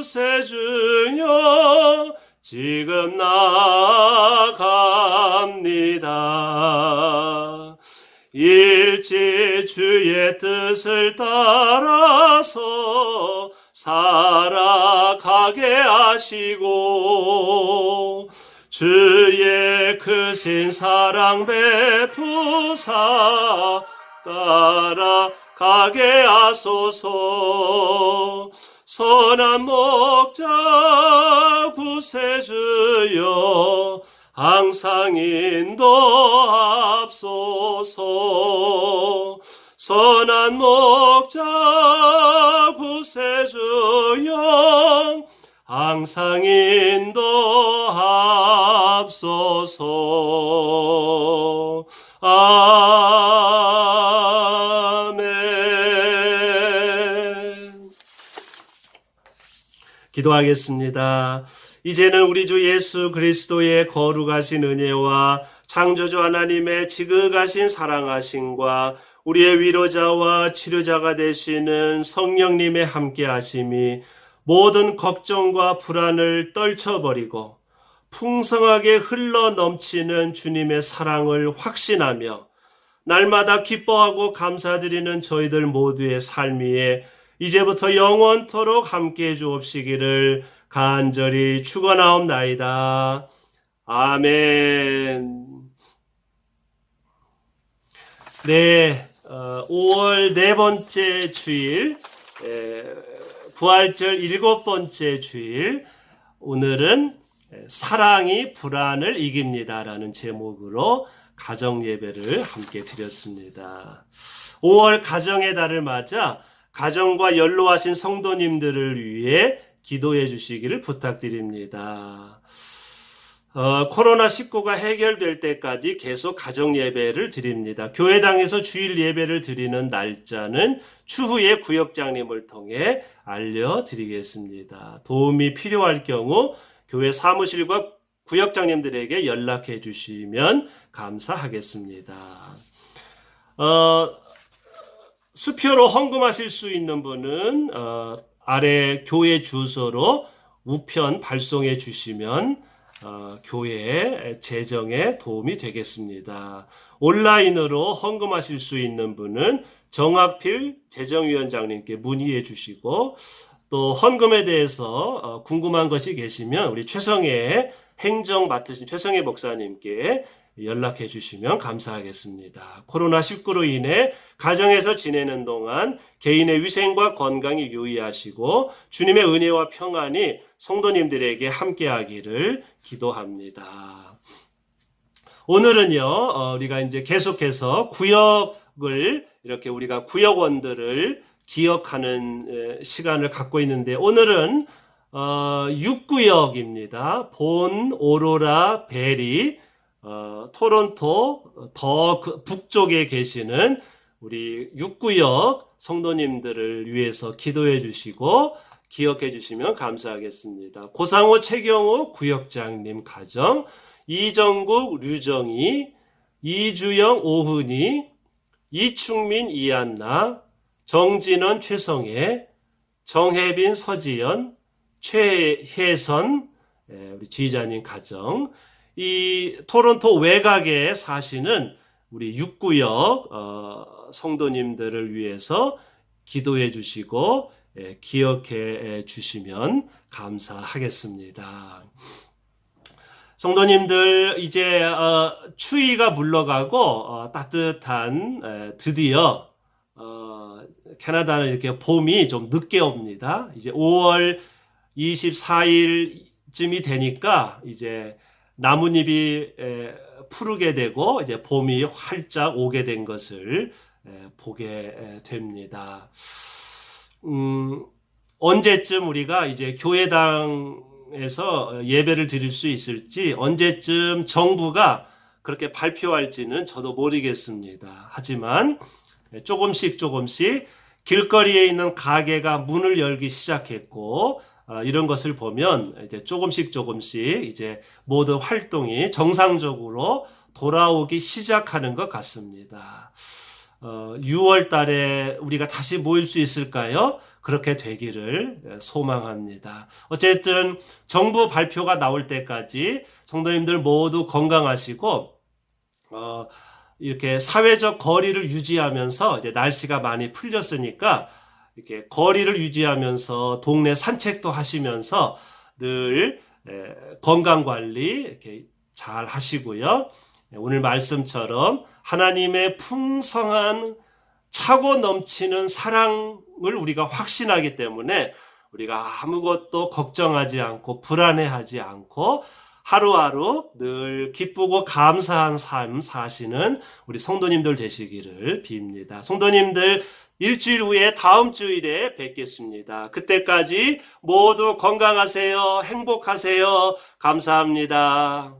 구세주여 지금 나갑니다. 일찍 주의 뜻을 따라서 살아가게 하시고 주의 크신 사랑 베푸사 따라가게 하소서 선한 목자 구세주여 항상 인도합소서. 선한 목자 구세주여 항상 인도합소서 기도하겠습니다. 이제는 우리 주 예수 그리스도의 거룩하신 은혜와 창조주 하나님의 지극하신 사랑하심과 우리의 위로자와 치료자가 되시는 성령님의 함께 하심이 모든 걱정과 불안을 떨쳐버리고 풍성하게 흘러 넘치는 주님의 사랑을 확신하며 날마다 기뻐하고 감사드리는 저희들 모두의 삶 위에 이제부터 영원토록 함께 해 주옵시기를 간절히 축원하옵나이다. 아멘. 네, 어, 5월 네 번째 주일, 에, 부활절 일곱 번째 주일, 오늘은 사랑이 불안을 이깁니다라는 제목으로 가정 예배를 함께 드렸습니다. 5월 가정의 달을 맞아 가정과 연로하신 성도님들을 위해 기도해 주시기를 부탁드립니다. 어, 코로나19가 해결될 때까지 계속 가정 예배를 드립니다. 교회당에서 주일 예배를 드리는 날짜는 추후에 구역장님을 통해 알려드리겠습니다. 도움이 필요할 경우 교회 사무실과 구역장님들에게 연락해 주시면 감사하겠습니다. 어, 수표로 헌금하실 수 있는 분은 어, 아래 교회 주소로 우편 발송해 주시면 어, 교회 재정에 도움이 되겠습니다. 온라인으로 헌금하실 수 있는 분은 정학필 재정위원장님께 문의해 주시고 또 헌금에 대해서 어, 궁금한 것이 계시면 우리 최성애 행정 맡으신 최성애 목사님께 연락해 주시면 감사하겠습니다. 코로나19로 인해 가정에서 지내는 동안 개인의 위생과 건강에 유의하시고 주님의 은혜와 평안이 성도님들에게 함께하기를 기도합니다. 오늘은요, 어, 우리가 이제 계속해서 구역을 이렇게 우리가 구역원들을 기억하는 에, 시간을 갖고 있는데 오늘은 어, 6구역입니다. 본, 오로라, 베리, 어, 토론토 더 그 북쪽에 계시는 우리 6구역 성도님들을 위해서 기도해 주시고 기억해 주시면 감사하겠습니다. 고상호 최경호 구역장님 가정, 이정국 류정희, 이주영 오훈이, 이충민 이안나, 정진원 최성애, 정혜빈 서지연, 최혜선 예, 우리 지휘자님 가정, 이 토론토 외곽에 사시는 우리 6구역 어, 성도님들을 위해서 기도해 주시고 예, 기억해 주시면 감사하겠습니다. 성도님들 이제 어, 추위가 물러가고 어, 따뜻한 에, 드디어 어, 캐나다는 이렇게 봄이 좀 늦게 옵니다. 이제 5월 24일쯤이 되니까 이제 나뭇잎이 에, 푸르게 되고 이제 봄이 활짝 오게 된 것을 에, 보게 에, 됩니다. 음, 언제쯤 우리가 이제 교회당에서 예배를 드릴 수 있을지 언제쯤 정부가 그렇게 발표할지는 저도 모르겠습니다. 하지만 조금씩 조금씩 길거리에 있는 가게가 문을 열기 시작했고 아, 이런 것을 보면 이제 조금씩 조금씩 이제 모든 활동이 정상적으로 돌아오기 시작하는 것 같습니다. 어, 6월 달에 우리가 다시 모일 수 있을까요? 그렇게 되기를 소망합니다. 어쨌든 정부 발표가 나올 때까지 성도님들 모두 건강하시고 어, 이렇게 사회적 거리를 유지하면서 이제 날씨가 많이 풀렸으니까 이렇게 거리를 유지하면서 동네 산책도 하시면서 늘 에, 건강 관리 이렇게 잘 하시고요. 예, 오늘 말씀처럼 하나님의 풍성한 차고 넘치는 사랑을 우리가 확신하기 때문에 우리가 아무것도 걱정하지 않고 불안해하지 않고 하루하루 늘 기쁘고 감사한 삶 사시는 우리 성도님들 되시기를 빕니다. 성도님들 일주일 후에 다음 주일에 뵙겠습니다. 그때까지 모두 건강하세요. 행복하세요. 감사합니다.